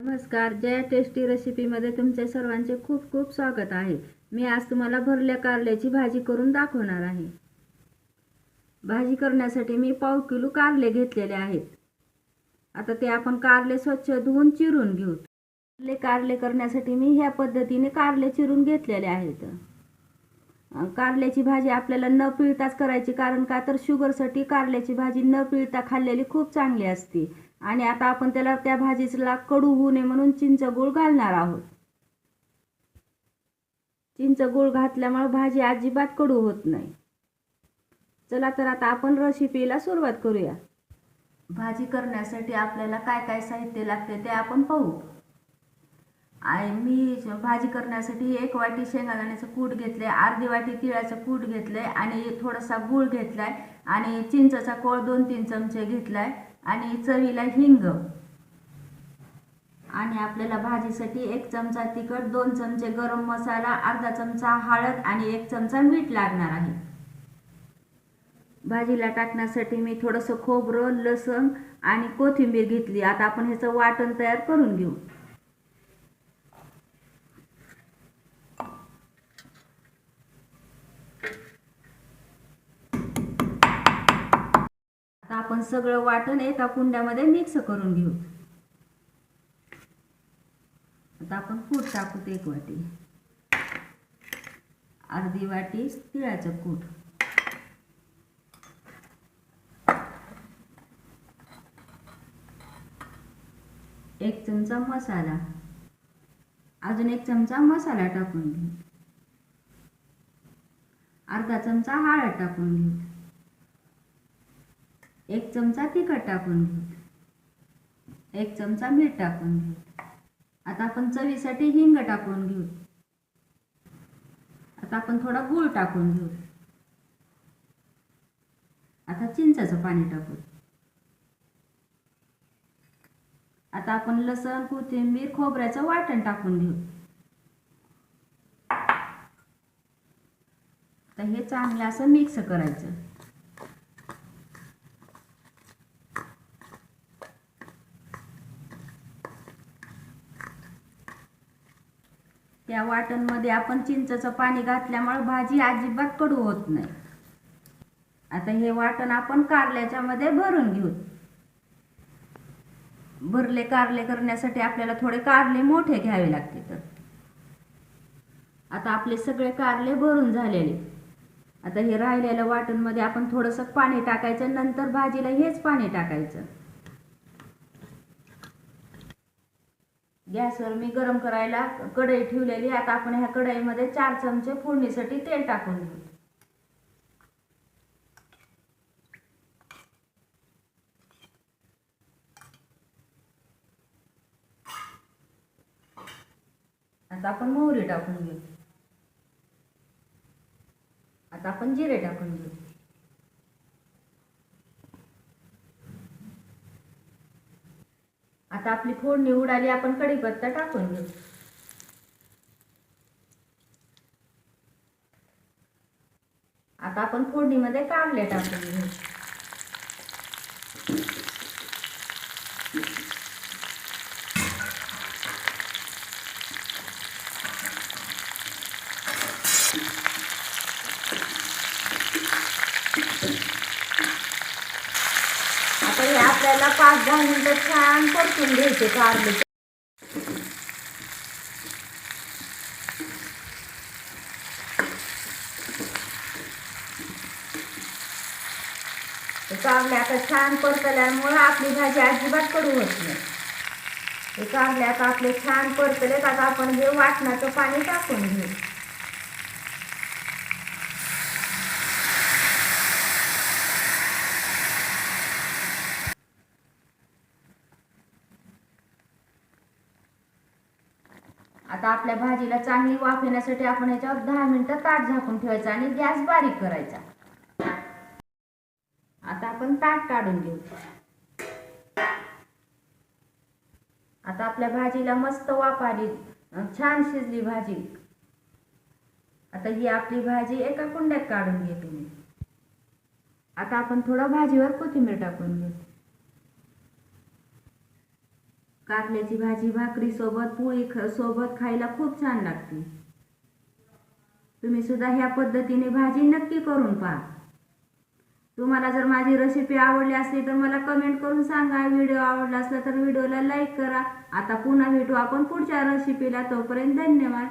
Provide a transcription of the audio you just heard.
नमस्कार जया टेस्टी रेसिपीमध्ये तुमचे सर्वांचे खूप खूप स्वागत आहे. मी आज तुम्हाला भरल्या कारल्याची भाजी करून दाखवणार आहे. भाजी करण्यासाठी मी पाव किलो कारले घेतलेले आहेत. आता ते आपण कारले स्वच्छ धुवून चिरून घेऊ. कारले कारले करण्यासाठी मी ह्या पद्धतीने कारले चिरून घेतलेले आहेत. कारल्याची भाजी आपल्याला न पिळताच करायची कारण का तर शुगरसाठी कारल्याची भाजी न पिळता खाल्लेली खूप चांगली असते. आणि आता आपण त्याला त्या भाजीला कडू होऊ नये म्हणून चिंच गुळ घालणार आहोत. चिंच गुळ घातल्यामुळे भाजी अजिबात कडू होत नाही. चला तर आता आपण रेसिपीला सुरुवात करूया. भाजी करण्यासाठी आपल्याला काय काय साहित्य लागते ते आपण पाहू. आणि मी भाजी करण्यासाठी एक वाटी शेंगादाण्याचं कूट घेतलंय अर्धी वाटी तिळाचं कूट घेतलंय आणि थोडासा गूळ घेतलाय आणि चिंचचा कोळ दोन तीन चमचे घेतलाय. आणि चवीला हिंग. आणि आपल्याला भाजीसाठी एक चमचा तिखट दोन चमचे गरम मसाला अर्धा चमचा हळद आणि एक चमचा मीठ लागणार आहे. भाजीला टाकण्यासाठी मी थोडंसं खोबरं लसण आणि कोथिंबीर घेतली. आता आपण ह्याचं वाटण तयार करून घेऊ आता आपण सगळं वाटण एका कुंड्यामध्ये मिक्स करून घेऊ. आता आपण कूट टाकू ते एक वाटी. अर्धी वाटी तिळाचं कूट. एक चमचा मसाला. अजून एक चमचा मसाला टाकून घेऊ. अर्धा चमचा हळद टाकून घेऊ. एक चमचा तिखट टाकून घेऊ एक चमचा मीठ टाकून घेऊ आता आपण चवीसाठी हिंग टाकून घेऊ. आता आपण थोडा गूळ टाकून घेऊ. आता चिंचाचं पाणी टाकू आता आपण लसण कोथिंबीर खोबऱ्याचं वाटण टाकून घेऊ. तर हे चांगलं असं मिक्स करायचं. त्या वाटणमध्ये आपण चिंचचं पाणी घातल्यामुळे भाजी अजिबात कडू होत नाही. आता हे वाटण आपण कारल्याच्या मध्ये भरून घेऊ. भरले कारले करण्यासाठी आपल्याला थोडे कारले मोठे घ्यावे लागते तर. आता आपले सगळे कारले भरून झालेले. आता हे राहिलेल्या वाटणमध्ये आपण थोडंसं पाणी टाकायचं नंतर भाजीला हेच पाणी टाकायचं. गॅसवर मी गरम करायला कढई ठेवलेली. आता आपण ह्या कढईमध्ये चार चमचे फोडणीसाठी तेल टाकून घेऊ. आता आपण मोहरी टाकून घेऊ. आता आपण जिरे टाकून घेऊ. आता आपली फोडणी उडाली आपण कढीपत्ता टाकून घेऊ. आता आपण फोडणीमध्ये कांदे टाकून घेऊ आता हे आपल्याला पाच दहा मिनिटं छान परतून घ्यायचे कारले कारले आता छान परतल्यामुळं आपली भाजी अजिबात कडू होत नाही. कारले आता आपले छान परतले आता आपण हे वाटणाचं पाणी टाकून घेऊ. आता आपल्या भाजीला चांगली वाफ येण्यासाठी आपण याच्यावर दहा मिनिटं ताट झाकून ठेवायचं आणि गॅस बारीक करायचा. आता आपण ताट काढून घेऊ. आता आपल्या भाजीला मस्त वाफ आली. छान शिजली भाजी. आता ही आपली भाजी एका कुंड्यात काढून घेते मी आता आपण थोडं भाजीवर कोथिंबीर टाकून घेऊ. कारल्याची भाजी भाकरी सोबत पोळी ख सोबत खायला खूप छान लागते. तुम्ही सुद्धा ह्या पद्धतीने भाजी नक्की करून पहा. तुम्हाला जर माझी रेसिपी आवडली असली तर मला कमेंट करून सांगा. व्हिडिओ आवडला असला तर व्हिडिओला लाईक करा. आता पुन्हा भेटू आपण पुढच्या रेसिपीला तोपर्यंत धन्यवाद.